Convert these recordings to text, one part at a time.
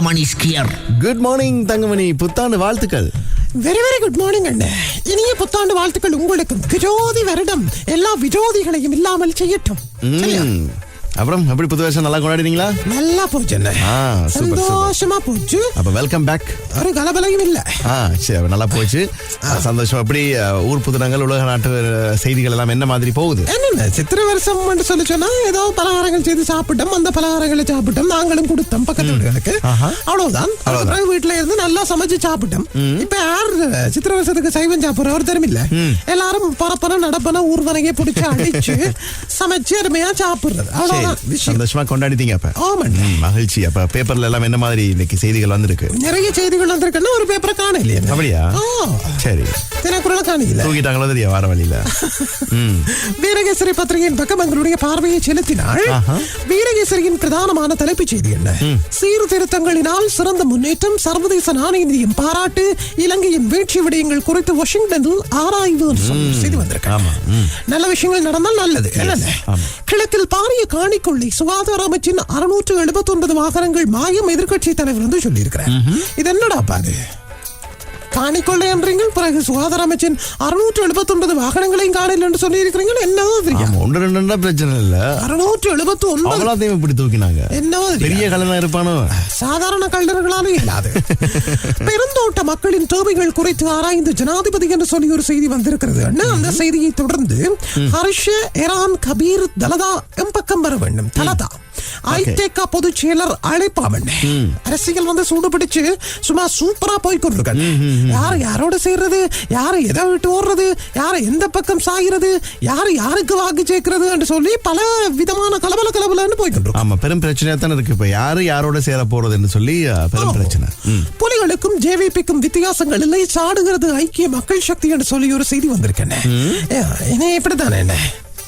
Thangamani skier. Good morning Thangamani. புத்தாண்டு வாழ்த்துக்கள். Very very good morning அண்ணே. இனிய புத்தாண்டு வாழ்த்துக்கள் உங்களுக்கு விரோதி வருடம். எல்லா விரோதிகளையும் இல்லாமல் செய்யட்டும். அப்புறம் எப்படி புது வருஷம் நல்லா கொண்டாடினீங்களா? நல்லா போச்சு சூப்பர். சந்தோஷமா போச்சு. அப்ப வெல்கம் பேக் ஒரு கலபலையும் இல்ல. சரி நல்லா போச்சு. சந்தோஷம். அப்படி ஊர் புதுனங்கள் உலக நாட்டு செய்திகள் எல்லாம் என்ன மாதிரி போகுது? என்னென்ன சித்திரை வருஷம் சொல்லி சொன்னா ஏதோ பலகாரங்கள் செய்து சாப்பிட்டோம். அந்த பலகாரங்களை சாப்பிட்டோம். நாங்களும் கொடுத்தோம் பக்கத்து வீடுகளுக்கு அவ்வளவுதான். அதுக்கப்புறம் வீட்டுல இருந்து நல்லா சமைச்சு சாப்பிட்டோம். இப்ப யார் சித்திரை வருஷத்துக்கு சைவம் சாப்பிடுறவர் தெரியுமில்ல எல்லாரும் பரப்பன நடப்பன ஊர்வனையை பிடிச்சு அடிச்சு சமைச்சு அருமையா சாப்பிடுறது. அவ்வளவுதான். சந்தோஷமா கொண்டாடிட்டீங்க அப்ப. ஆமாண்ணே மகிழ்ச்சி. அப்ப பேப்பர்ல எல்லாம் என்ன மாதிரி இன்னைக்கு செய்திகள் வந்திருக்கு? நிறைய செய்திகள் வந்திருக்குன்னா ஒரு பேப்பரை காணலையே அப்படியா? சரி. தினக்குறள காணல தூக்கிட்டாங்களோ தெரியா வார வழியில? ம். வீரகேசரி பத்திரிகையின் பக்கம் எங்களுடைய பார்வையை செலுத்தினாள். வீரகேசரியின் பிரதானமான தலைப்புச் செய்தி என்ன? சீர்திருத்தங்களினால் சிறந்த முன்னேற்றம் சர்வதேச நாணய நிதியம் பாராட்டு இலங்கையின் வீழ்ச்சி விடயங்கள் குறித்து வாஷிங்டனில் ஆராய்வு செய்தி. நல்ல விஷயங்கள் நடந்தால் நல்லது. கிழக்கில் பாரிய காணிக்கொள்ளை சுகாதார அமைச்சின் அறுநூற்று எழுபத்தி ஒன்பது வாகனங்கள் மாயம் எதிர்க்கட்சி தலைவர் வந்து சொல்லியிருக்கிறார். இது என்னடா பாது காணிக்கொள்ளை என்றீங்க பிறகு சுகாதார அமைச்சின் அறுநூற்று எழுபத்தி ஒன்பது வாகனங்களையும் காணல என்று சொல்லி இருக்கிறீங்க ஆமா ஒன்று ரெண்டுன்னா பிரச்சனை இல்ல. அறுநூற்று எழுபத்தி ஒன்பது அவ்வளோத்தையும் இப்படி தூக்கினாங்க. என்னவோ. பெரிய கலனா இருப்பானோ சாதாரண கல்லர்களாலும் இல்லாது. பெருந்தோட்ட மக்களின் தேவைகள் குறித்து ஆராய்ந்து ஜனாதிபதி என்று சொல்லி ஒரு செய்தி வந்திருக்கிறது. அந்த செய்தியை தொடர்ந்து ஹர்ஷ எரான் கபீர் தலதா எம்பக்கம் வர வேண்டும். தலதா. ஐதேகா பொதுச் செயலர் அழைப்பாமன் அரசியல் வந்து சூடு பிடிச்சு சும்மா சூப்பரா போய் கொண்டிருக்காங்க யார் யாரோட சேர்றது? யாரை எதை விட்டு ஓடுறது? யாரை எந்த பக்கம் சாகிறது? யார் யாருக்கு வாக்கு சேர்க்கிறது சொல்லி பல விதமான கலபல கலபலன்னு போய் கொண்டிருக்காங்க ஆமா பெரும் பிரச்சனையா தானே இருக்கு. இப்ப யாரு யாரோட சேர போறதுன்னு சொல்லி பெரும் பிரச்சனை. புலிகளுக்கும் ஜேவிபிக்கும் வித்தியாசங்கள் இல்லை. சாடுகிறது ஐக்கிய மக்கள் சக்தி என்று சொல்லி ஒரு செய்தி வந்திருக்கேன் என்ன இப்படித்தானே என்ன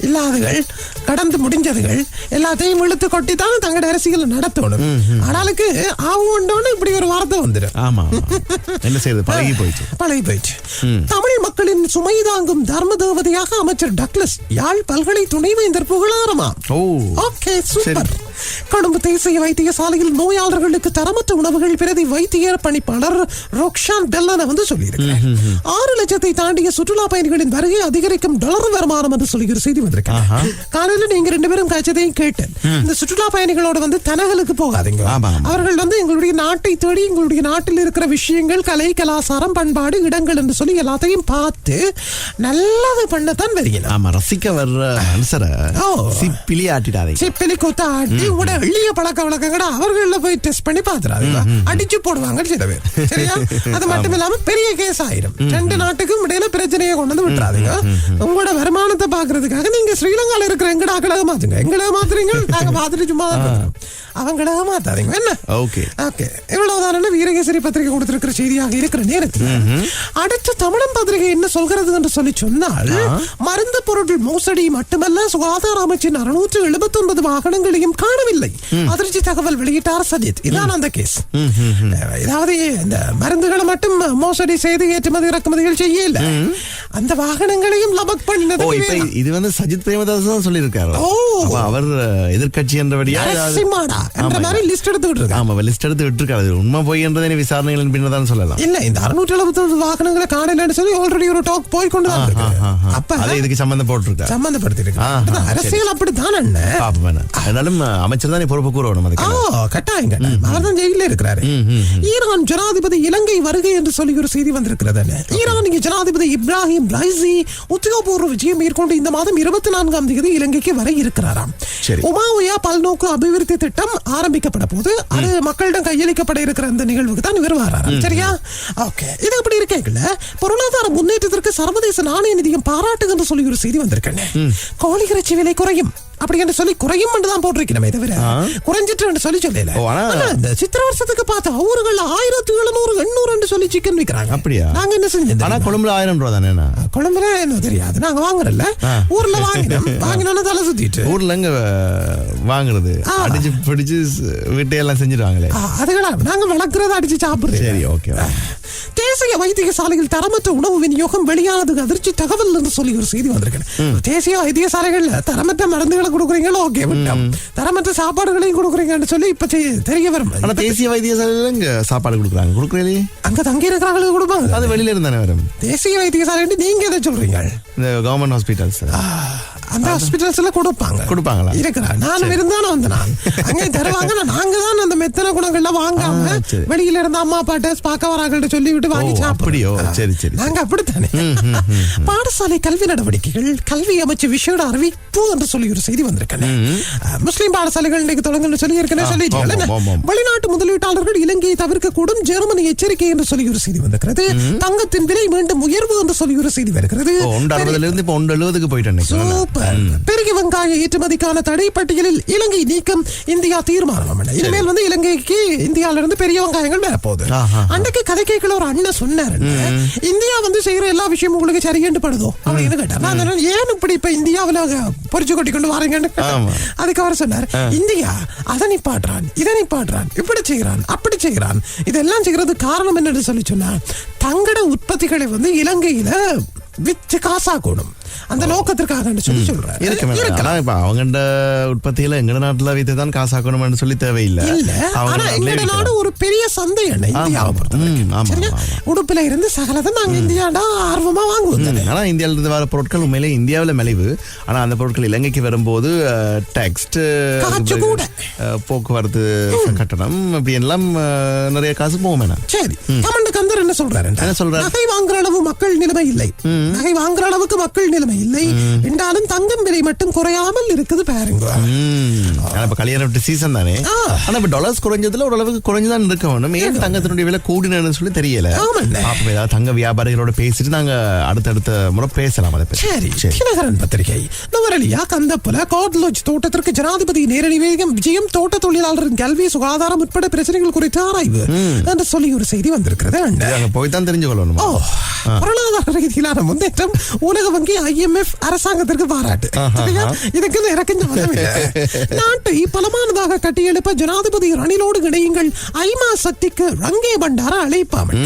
இல்லாதகள் கடந்து முடிஞ்சதுகள் எல்லாத்தையும் இழுத்து கொட்டி தான் தங்களோட அரசியல் நடத்தணும். ஆனாலுக்கு ஆவும் உண்டோன்னு இப்படி ஒரு வார்த்தை வந்துடும். ஆமா. என்ன செய்யுது பழகி போயிடுச்சு. பழகி போயிடுச்சு. தமிழ் மக்களின் சுமை தாங்கும் தர்ம தேவதையாக அமைச்சர் டக்ளஸ் யாழ் பல்கலை துணைவேந்தர் புகழாரமா ஓ. Okay super. கொழும்பு தேசிய வைத்தியசாலையில் நோயாளர்களுக்கு தரமற்ற உணவுகள் பிரதி வைத்தியர் பணிப்பாளர் ரோக்ஷான் பெல்லன வந்து சொல்லியிருக்கிறார். ஆறு லட்சத்தை தாண்டிய சுற்றுலா பயணிகளின் வருகை அதிகரிக்கும் டாலர் வருமானம் என்று சொல்லி ஒரு செய்தி வந்திருக்கேன் காலையில நீங்க ரெண்டு பேரும் காய்ச்சதையும் கேட்டேன் இந்த சுற்றுலா பயணிகளோட வந்து தனகளுக்கு போகாதீங்க. அவர்கள் வந்து எங்களுடைய நாட்டை தேடி எங்களுடைய நாட்டில் இருக்கிற விஷயங்கள் கலை கலாசாரம் பண்பாடு இடங்கள் என்று சொல்லி எல்லாத்தையும் பார்த்து நல்லது பண்ணத்தான் வருகிறேன் ஆமா ரசிக்க வர்ற மனுஷரை. சிப்பிலி ஆட்டிடாதீங்க. சிப்பிலி குத்த ஆட்டி கூட எளிய பழக்க வழக்கங்கட அவர்கள போய் டெஸ்ட் பண்ணி பாத்துறாங்க அடிச்சு போடுவாங்க சில பேர். சரியா? அது மட்டும் இல்லாம பெரிய கேஸ் ஆயிரும். ரெண்டு நாட்டுக்கும் இடையில பிரச்சனையை கொண்டு வந்து விட்டுறாதீங்க. உங்களோட வருமானத்தை பாக்குறதுக்காக நீங்க ஸ்ரீலங்கால இருக்கிற எங்கட அக்கடக மாத்துங்க. எங்கட மாத்துறீங்க? நாங்க பாத்துட்டு சும்மா தான் இருக்கிறோம். அவங்கள மாத்தாதீங்க. என்ன? ஓகே. ஓகே. இவ்வளவுதான வீரகேசரி பத்திரிகை கொடுத்திருக்கிற செய்தியாக இருக்கிற நேரத்தில் அடுத்து தமிழன் பத்திரிகை என்ன சொல்கிறது என்று சொல்லி சொன்னால் மருந்து பொருட்கள் மோசடி மட்டுமல்ல சுகாதார அமைச்சின் அறுநூற்று எழுபத்தி ஒன்பது வாகனங்களையும் காணவில்லை. அதிர்ச்சி தகவல் வெளியிட்டார் சஜித். இதான் அந்த கேஸ் அதாவது இந்த மருந்துகளை மட்டும் மோசடி செய்து ஏற்றுமதி இறக்குமதிகள் செய்யல அந்த வாகனங்களையும் லபக் இப்ப இது வந்து சஜித் பிரேமதாஸ் தான் சொல்லியிருக்காரு? அவர் அஹ், எதிர்க்கட்சி என்றபடியா? அரசிமாடா என்ற. மாதிரி லிஸ்ட் எடுத்துக்கிட்டு இருக்காங்க ஆமா லிஸ்ட் எடுத்து விட்டுருக்காரு. உண்மை போய் என்றதை விசாரணைகளின் பின்னர் தான் சொல்லலாம். இல்ல இந்த அறுநூற்றி எழுபத்தி வாகனங்களை காணலன்னு சொல்லி ஆல்ரெடி ஒரு டாக் போய் கொண்டு. அப்ப அதை இதுக்கு சம்பந்தம் போட்டிருக்காரு சம்பந்தப்படுத்தி இருக்கு ஆ, ஆ, அதான் அரசியல் அப்படித்தான் என்ன அதனாலும் அமைச்சர் தான் பொறுப்பு கூறணும் அதுக்கு கட்டாயம் அவர் தான் ஜெயில இருக்கிறாரு. ஈரான் ஜனாதிபதி இலங்கை வருகை என்று சொல்லி ஒரு செய்தி வந்திருக்கிறது. ஈரானிய ஜனாதிபதி இப்ராஹிம் ரைசி உத்தியோகபூர்வ விஜயம் மேற்கொண்டு இந்த மாதம் இருபத்தி நான்காம் தேதி இலங்கைக்கு வர இருக்கிறாராம். உமாவியா பல்நோக்கு அபிவிருத்தி திட்டம் ஆரம்பிக்கப்பட போது அது மக்களிடம் கையளிக்கப்பட இருக்கிற அந்த நிகழ்வுக்கு தான் இவர் வராரு சரியா? ஓகே. இது அப்படி இருக்கேங்கல்ல பொருளாதார முன்னேற்றத்திற்கு சர்வதேச நாணய நிதியம் பாராட்டுகின்ற சொல்லி ஒரு செய்தி வந்திருக்கேன் கோழி இறைச்சி விலை குறையும். அப்படி என்று சொல்லி குறையும் என்று தான் போட்டிருக்கணுமே தவிர குறைஞ்சிட்டு சொல்லி சொல்லல. இந்த சித்திர வருஷத்துக்கு பார்த்த ஊர்கள் ஆயிரத்தி எழுநூறு எண்ணூறு என்று சொல்லி சிக்கன் விக்கிறாங்க. அப்படியா? நாங்க என்ன செஞ்சோம் ஆனா? கொழும்புல ஆயிரம் ரூபா தானே கொழும்புல என்ன தெரியாது. நாங்க வாங்குறோம்ல. ஊர்ல வாங்கினோம். வாங்கினோன்னு தலை சுத்திட்டு. ஊர்ல எங்க வாங்குறது. அடிச்சு பிடிச்சு வீட்டையெல்லாம் செஞ்சிருவாங்களே. ஆ, அதுகளா? நாங்க வளர்க்கறத அடிச்சு சாப்பிடுறோம் சரி ஓகே தேசிய வைத்தியசாலையில் தரமற்ற உணவு விநியோகம் வெளியானது அதிர்ச்சி தகவல் என்று சொல்லி ஒரு செய்தி வந்திருக்கேன் தேசிய வைத்தியசாலைகள்ல தரமற்ற மருந்துகளை கொடுக்குறீங்களோ? ஓகே விட்டோம். தரமற்ற சாப்பாடுகளையும் கொடுக்குறீங்கன்னு சொல்லி இப்ப தெரிய- வரும். ஆனா தேசிய வைத்தியசாலையில சாப்பாடு கொடுக்குறாங்க? கொடுக்குறீங்களே அங்க தங்கி இருக்கிறவங்களுக்கு கொடுப்பாங்க அது வெளியில இருந்தானே வரும். தேசிய வைத்தியசாலை நீங்க எதை சொல்றீங்க? இந்த கவர்மெண்ட் ஹாஸ்பிட்டல்ஸ் ஆ, அந்த ஹாஸ்பிட்டல்ஸ்ல கொடுப்பாங்க. கொடுப்பாங்களா? இருக்கிறா நான் இருந்தாலும் வந்த நான். அங்கே தருவாங்க நாங்க தான் அந்த மெத்தன குணங்கள்லாம் வாங்காம. வெளியில இருந்த அம்மா அப்பாட்ட பார்க்க வராங்கள்ட்ட சொல்லி விட்டு வாங்கி. அப்படியோ? சரி, சரி, நாங்க அப்படித்தானே? பாடசாலை கல்வி நடவடிக்கைகள் கல்வி அமைச்சு விசேட அறிவிப்பு என்று சொல்லி ஒரு செய்தி வந்திருக்கேன் முஸ்லிம் பாடசாலைகள் இன்னைக்கு தொடங்கன்னு சொல்லி ஆமாம், ஆமாம். வெளிநாட்டு முதலீட்டாளர்கள் இலங்கையை தவிர்க்க கூடும் ஜெர்மனி எச்சரிக்கை என்று சொல்லி ஒரு செய்தி வந்திருக்கிறது. தங்கத்தின் விலை மீண்டும் உயர்வு என்று சொல்லி ஒரு செய்தி வருகிறது. ஒன்று அறுபதுல இருந்து இப்போ ஒன்று எழுபதுக்கு போயிட்டேன் இன்னைக்கு. சூப்பர் பெரிய வெங்காய ஏற்றுமதிக்கான தடை பட்டியலில் இலங்கை நீக்கம் இந்தியா தீர்மானம். இனிமேல் வந்து இலங்கைக்கு இந்தியால இருந்து பெரிய வெங்காயங்கள் வரப்போகுது. அன்னைக்கு கதை கேட்கல ஒரு அண்ணன் சொன்னாரு. இந்தியா வந்து செய்யற எல்லா விஷயமும் உங்களுக்கு சரியென்று படுதோ? அப்படின்னு சொன்னேன், ஏன் இப்படி இப்ப இந்தியாவுல பொறிச்சு கொட்டி கொண்டு வரீங்கன்னு கேட்டேன். அதுக்கு அவர் சொன்னார் இந்தியா அதை நிப்பாட்டுறான் இதை நிப்பாட்டுறான் இப்படி செய்கிறான் அப்படி செய்கிறான். இதெல்லாம் செய்யறது காரணம் என்னன்னு சொல்லி சொன்னா தங்கட உற்பத்திகளை வந்து இலங்கையில வித்து காசாக்கணும் அந்த நோக்கத்திற்காக சொல்லி. ஆனா இப்ப அவங்கண்ட உற்பத்தியில எங்கட நாட்டுல வைத்து தான் காசாக்கணும்னு சொல்லி தேவையில்லை. அவங்க ஆனா எங்க. நாடு ஒரு பெரிய சந்தை என்ன இந்தியாவை உடுப்புல இருந்து சகலதை நாங்க இந்தியாடா ஆர்வமா வாங்குவோம். ஆனா இந்தியாவில இருந்து வர பொருட்கள் உண்மையிலே இந்தியாவுல மலிவு. ஆனா அந்த பொருட்கள் இலங்கைக்கு வரும்போது டெக்ஸ்ட் கூட. போக்குவரத்து கட்டணம் இப்படி எல்லாம் நிறைய காசு போகும் சரி. கந்தர் என்ன சொல்றாரு என்ன சொல்றாரு? நகை வாங்குற அளவு மக்கள் நிலைமை இல்லை. நகை வாங்குற அளவுக்கு மக்கள் நிலைமை இல்லை. என்றாலும் தங்கம் விலை மட்டும் குறையாமல் இருக்குது பாருங்க. இப்ப கல்யாண விட்டு சீசன் தானே. ஆனா இப்ப டாலர்ஸ் குறைஞ்சதுல ஓரளவுக்கு குறைஞ்சுதான் இருக்க வேணும் ஏன் தங்கத்தினுடைய விலை கூடினு சொல்லி தெரியல. பாப்போம் ஏதாவது தங்க வியாபாரிகளோட பேசிட்டு நாங்க அடுத்தடுத்த முறை பேசலாம் அதை சரி. தினகரன் பத்திரிகை. நவரலியா கந்தப்புல காட்லோஜ் தோட்டத்திற்கு ஜனாதிபதி நேரடி வேகம் விஜயம் தோட்ட தொழிலாளரின் கல்வி சுகாதாரம் உட்பட பிரச்சனைகள் குறித்து ஆராய்வு என்று சொல்லி ஒரு செய்தி வந்திருக்கிறது அங்க போய் தான் தெரிஞ்சு கொள்ளணும் பொருளாதார ரீதியிலான முன்னேற்றம் உலக வங்கி ஐஎம்எஃப் அரசாங்கத்திற்கு பாராட்டு? இதுக்கு இல்லை. நாட்டை பலமானதாக கட்டியெழுப்ப ஜனாதிபதி ரணிலோடு இணையுங்கள். ஐமா சக்திக்கு ரங்கே பண்டார அழைப்பாமல்.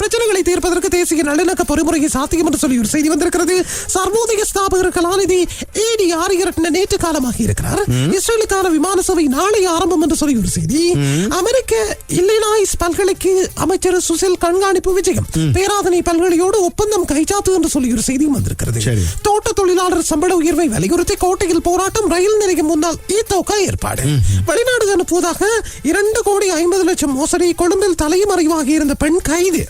பிரச்சனைகளை தீர்ப்பதற்கு தேசிய நல்லிணக்க பொறிமுறையை சாத்தியம் என்று சொல்லி ஒரு செய்தி வந்திருக்கிறது. சர்வோதய ஸ்தாபகர் கலாநிதி ஏடி ஆரியரட்ன நேற்று காலமாக இருக்கிறார். இஸ்ரேலுக்கான விமான சேவை நாளை ஆரம்பம் என்று சொல்லி ஒரு செய்தி. அமெரிக்க இல்லினாய்ஸ் பல்கலைக்கு அமைச்சர் சுசில் கண்காணிப்பு விஜயம் பேராதனை பல்கலையோடு ஒப்பந்தம் கைச்சாத்து என்று சொல்லி ஒரு செய்தியும் வந்திருக்கிறது. தோட்ட தொழிலாளர் சம்பள உயர்வை வலியுறுத்தி கோட்டையில் போராட்டம் ரயில் நிலையம் முன்னால் ஈத்தோக்கா ஏற்பாடு. வெளிநாடு அனுப்புவதாக இரண்டு கோடி ஐம்பது லட்சம் மோசடி கொழும்பில் தலைமறைவாகி இருந்த பெண் கைது.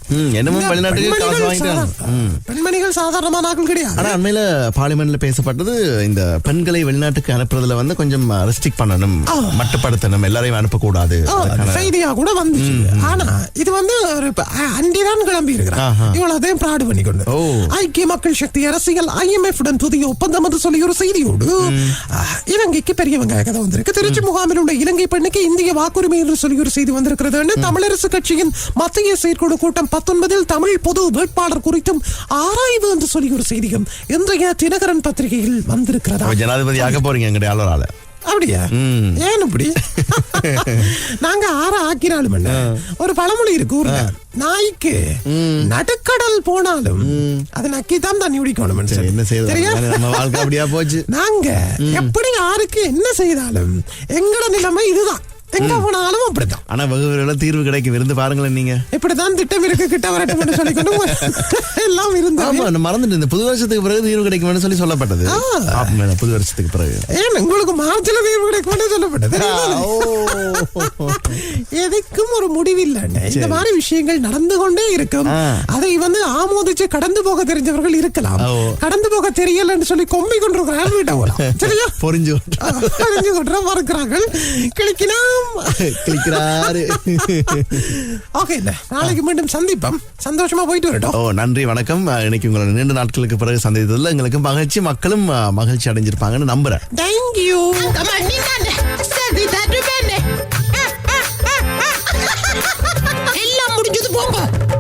பெண்மணிகள் சாதாரணமான ஆட்கள் கிடையாது. ஆனா அண்மையில பார்லிமெண்ட்ல பேசப்பட்டது இந்த பெண்களை வெளிநாட்டுக்கு அனுப்புறதுல வந்து கொஞ்சம் ரெஸ்ட்ரிக்ட் பண்ணணும் மட்டுப்படுத்தணும் எல்லாரையும் அனுப்பக்கூடாது. செய்தியா கூட வந்துச்சு. ஆனா இது வந்து ஒரு அன்றிதான் கிளம்பி இருக்கிறான் ஆஹா. இவ்வளவுதையும் பிராடு பண்ணி கொண்டு ஓ. ஐக்கிய மக்கள் சக்தி அரசியல் ஐஎம்எஃப் உடன் புதிய ஒப்பந்தம் என்று சொல்லி ஒரு செய்தியோடு இலங்கைக்கு பெரிய வெங்காய கதை வந்திருக்கு. திருச்சி முகாமில் உள்ள இலங்கை பெண்ணுக்கு இந்திய வாக்குரிமை என்று சொல்லி ஒரு செய்தி வந்திருக்கிறது தமிழரசு கட்சியின் மத்திய செயற்குழு கூட்டம் பத்தொன்பதில் தமிழ் பொது வேட்பாளர் குறித்தும் ஆராய்வு என்று சொல்லி ஒரு செய்தியும் இன்றைய தினகரன் பத்திரிகையில் வந்திருக்கிறதா? அப்ப ஜனாதிபதி ஆக போறீங்க எங்களுடைய அப்படியா? ஏன் இப்படி நாங்க ஆற ஆக்கினாலும் என்ன? ஒரு பழமொழி இருக்கு ஊர்ல. நாய்க்கு நடுக்கடல் போனாலும் அது நக்கிதான் தண்ணி குடிக்கணும் என்ன வாழ்க்கை அப்படியா போச்சு? நாங்க எப்படி யாருக்கு என்ன செய்தாலும் எங்கட நிலைமை இதுதான். எங்க போனாலும் அப்படித்தான். ஆனா வகுப்புல தீர்வு கிடைக்கும். இருந்து பாருங்களேன் நீங்க. இப்படிதான் திட்டம் இருக்கு கிட்ட வரட்டும் என்று சொல்லிக்கொண்டு எல்லாம் இருந்தது. ஆமா மறந்துட்டு இந்த புது வருஷத்துக்கு பிறகு தீர்வு கிடைக்கும்னு சொல்லி சொல்லப்பட்டது. புது வருஷத்துக்கு பிறகு. ஏன் உங்களுக்கு மார்ச்ல தீர்வு கிடைக்கும்னு சொல்லப்பட்டது. எதுக்கும் ஒரு முடிவில்லை இந்த மாதிரி விஷயங்கள் நடந்து கொண்டே இருக்கும். அதை வந்து ஆமோதிச்சு கடந்து போக தெரிஞ்சவர்கள் இருக்கலாம். கடந்து போக தெரியலன்னு சொல்லி கொம்பி கொண்டிருக்கிறார்கள் வீட்டை போலாம் சரியா? பொறிஞ்சு அறிஞ்சு கொண்டு மறுக்கிறார்கள். கிளிக்கினா வணக்கம் கிளிக்கிறாரு ஓகே நாளைக்கு மீண்டும் சந்திப்போம் சந்தோஷமா போயிட்டு வரட்டும் ஓ நன்றி வணக்கம் இன்னைக்கு உங்களை நீண்ட நாட்களுக்கு பிறகு சந்தித்ததுல எங்களுக்கு மகிழ்ச்சி மக்களும் மகிழ்ச்சி அடைஞ்சிருப்பாங்கன்னு நம்புறேன் தேங்க்யூ